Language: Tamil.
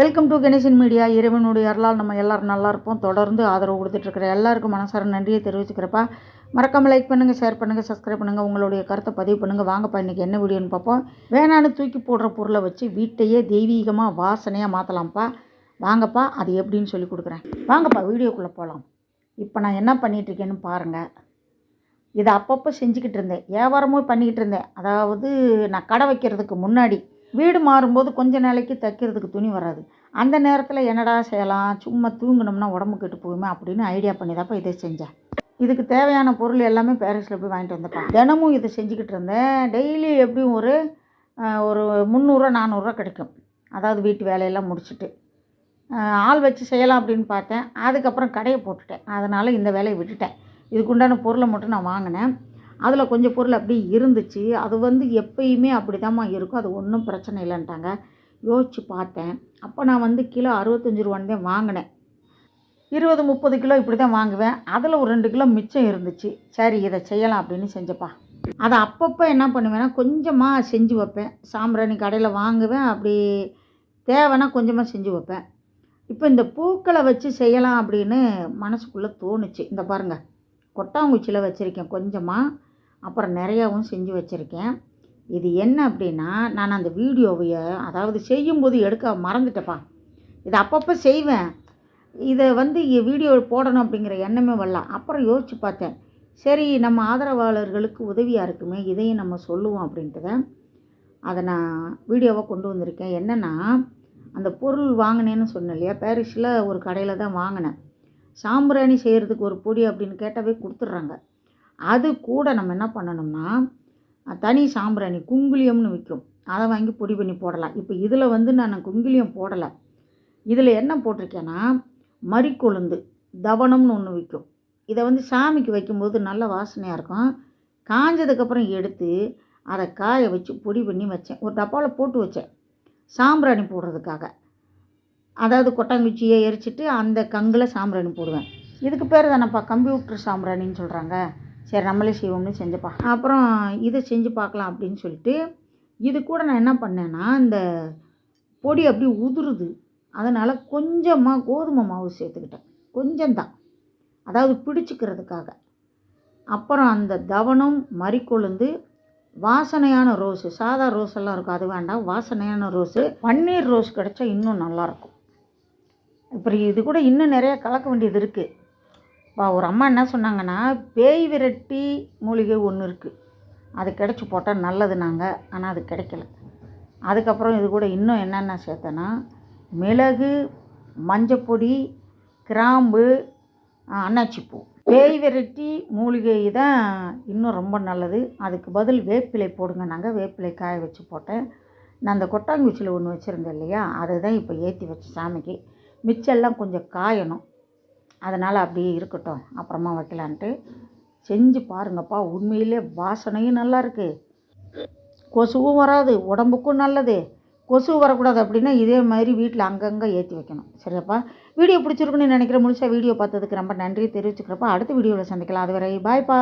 வெல்கம் டு கணேசன் மீடியா இறைவனுடைய அருளால் நம்ம எல்லோரும் நல்லா இருப்போம். தொடர்ந்து ஆதரவு கொடுத்துட்ருக்கிற எல்லாருக்கும் மனசார நன்றியை தெரிவிச்சுக்கிறப்பா. மறக்காமல் லைக் பண்ணுங்கள் ஷேர் பண்ணுங்கள் சப்ஸ்கிரைப் பண்ணுங்கள் உங்களுடைய கருத்தை பதிவு பண்ணுங்கள் வாங்கப்பா இன்றைக்கி என்ன வீடியோன்னு பார்ப்போம். வேணான்னு தூக்கி போடுற பொருளை வச்சு வீட்டையே தெய்வீகமாக வாசனையாக மாற்றலாம்ப்பா வாங்கப்பா அது எப்படின்னு சொல்லி கொடுக்குறேன். வாங்கப்பா வீடியோக்குள்ளே போகலாம் இப்போ நான் என்ன பண்ணிகிட்ருக்கேன்னு பாருங்கள் இதை அப்பப்போ செஞ்சுக்கிட்டு இருந்தேன். வியாபாரமும் பண்ணிக்கிட்டு இருந்தேன். அதாவது நான் கடை வைக்கிறதுக்கு முன்னாடி வீடு மாறும்போது கொஞ்ச நாளைக்கு தைக்கிறதுக்கு துணி வராது. அந்த நேரத்தில் என்னடா செய்யலாம்? சும்மா தூங்கினோம்னா உடம்பு கெட்டு போகுமே அப்படின்னு ஐடியா பண்ணி தான் இதை செஞ்சேன். இதுக்கு தேவையான பொருள் எல்லாமே பேரிஸில் போய் வாங்கிட்டு வந்தப்பா தினமும் இதை செஞ்சுக்கிட்டு இருந்தேன். டெய்லி எப்படியும் ஒரு ஒரு முந்நூறுரூவா நானூறுரூவா கிடைக்கும். அதாவது வீட்டு வேலையெல்லாம் முடிச்சுட்டு. ஆள் வச்சு செய்யலாம் அப்படின்னு பார்த்தேன். அதுக்கப்புறம் கடையை போட்டுட்டேன். அதனால் இந்த வேலையை விட்டுட்டேன். இதுக்குண்டான பொருளை மட்டும் நான் வாங்கினேன். அதில் கொஞ்சம் பொருள் அப்படியே இருந்துச்சு. அது வந்து எப்பயுமே அப்படி இருக்கும். அது ஒன்றும் பிரச்சனை இல்லைன்ட்டாங்க. யோசித்து பார்த்தேன். அப்போ நான் வந்து கிலோ அறுபத்தஞ்சி ரூபான்னு தான் வாங்கினேன். இருபது முப்பது கிலோ இப்படி தான் வாங்குவேன். அதில் ஒரு ரெண்டு கிலோ மிச்சம் இருந்துச்சு. சரி இதை செய்யலாம் அப்படின்னு செஞ்சப்பா. அதை அப்பப்போ என்ன பண்ணுவேன்னா கொஞ்சமாக செஞ்சு வைப்பேன். சாம்பிராணி கடையில் வாங்குவேன். அப்படி தேவைன்னா கொஞ்சமாக செஞ்சு வைப்பேன். இப்போ இந்த பூக்களை வச்சு செய்யலாம் அப்படின்னு மனசுக்குள்ளே தோணுச்சு. இந்த பாருங்கள் கொட்டாங்குச்சியில் வச்சுருக்கேன் கொஞ்சமாக அப்புறம் நிறையாவும் செஞ்சு வச்சுருக்கேன். இது என்ன அப்படின்னா நான் அந்த வீடியோவையை அதாவது செய்யும்போது எடுக்க மறந்துட்டேப்பா இதை அப்பப்போ செய்வேன். இதை வந்து வீடியோ போடணும் அப்படிங்கிற எண்ணமே வரல. அப்புறம் யோசித்து பார்த்தேன். சரி நம்ம ஆதரவாளர்களுக்கு உதவியாக இருக்குமே இதையும் நம்ம சொல்லுவோம் அப்படின்ட்டு தான் அதை நான் வீடியோவாக கொண்டு வந்திருக்கேன். என்னென்னா அந்த பொருள் வாங்கினேன்னு சொன்னேன் இல்லையா? பாரிஸில் ஒரு கடையில் தான் வாங்கினேன். சாம்பிராணி செய்கிறதுக்கு ஒரு பொடி அப்படின்னு கேட்டாவே கொடுத்துட்றாங்க. அது கூட நம்ம என்ன பண்ணணும்னா தனி சாம்பிராணி குங்குலியம்னு விற்கும் அதை வாங்கி பொடி பண்ணி போடலாம். இப்போ இதில் வந்து நான் குங்குலியம் போடலை. இதில் என்ன போட்டிருக்கேன்னா மறிக்கொழுந்து தவனம்னு ஒன்று விற்கும் இதை வந்து சாமிக்கு வைக்கும்போது நல்ல வாசனையாக இருக்கும். காஞ்சதுக்கப்புறம் எடுத்து அதை காய வச்சு பொடி பண்ணி வச்சேன். ஒரு டப்பாவில் போட்டு வச்சேன். சாம்பிராணி போடுறதுக்காக. அதாவது கொட்டாங்குச்சியை எரிச்சிட்டு அந்த கங்கில் சாம்பிராணி போடுவேன். இதுக்கு பேர் தானப்பா? கம்ப்யூட்டர் சாம்பிராணின்னு சொல்கிறாங்க சரி நம்மளே செய்வோம்னு செஞ்சப்பா. அப்புறம் இதை செஞ்சு பார்க்கலாம் அப்படின்னு சொல்லிட்டு இது கூட நான் என்ன பண்ணேன்னா இந்த பொடி அப்படி உதிருது. அதனால் கொஞ்சமாக கோதுமை மாவு சேர்த்துக்கிட்டேன். கொஞ்சம்தான். அதாவது பிடிச்சிக்கிறதுக்காக. அப்புறம் அந்த தவனம் மறிக்கொழுந்து வாசனையான ரோஸு சாதா ரோஸ் எல்லாம் இருக்கும். அது வேண்டாம் வாசனையான ரோஸு. பன்னீர் ரோஸ் கிடச்சா இன்னும் நல்லாயிருக்கும் இப்போ இது கூட இன்னும் நிறைய கலக்க வேண்டியது இருக்குது ஒரு அம்மா என்ன சொன்னாங்கன்னா பேய் விரட்டி மூலிகை ஒன்று இருக்குது அது கிடச்சி போட்டால் நல்லது நாங்கள் ஆனால் அது கிடைக்கல. அதுக்கப்புறம் இது கூட இன்னும் என்னென்ன சேர்த்தேன்னா மிளகு மஞ்சப்பொடி கிராம்பு அன்னாச்சிப்பூ பேய் விரட்டி மூலிகை தான் இன்னும் ரொம்ப நல்லது. அதுக்கு பதில் வேப்பிலை போடுங்க நாங்கள் வேப்பிலை காய வச்சு போட்டேன். நான் அந்த கொட்டாங்குச்சியில் ஒன்று வச்சுருந்தேன் இல்லையா? அதை தான் இப்போ ஏற்றி வச்சு சாமிக்கு. மிச்செல்லாம் கொஞ்சம் காயணும். அதனால் அப்படியே இருக்கட்டும். அப்புறமா வைக்கலான்ட்டு செஞ்சு பாருங்கப்பா. உண்மையிலே வாசனையும் நல்லா இருக்குது கொசுவும் வராது. உடம்புக்கும் நல்லது. கொசு வரக்கூடாது அப்படின்னா இதே மாதிரி வீட்டில் அங்கங்கே ஏற்றி வைக்கணும். சரியாப்பா? வீடியோ பிடிச்சிருக்குன்னு நினைக்கிற முழுசாக வீடியோ பார்த்ததுக்கு ரொம்ப நன்றி. தெரிவிச்சுக்கிறப்ப அடுத்த வீடியோவில் சந்திக்கலாம். அதுவரை பாய்ப்பா.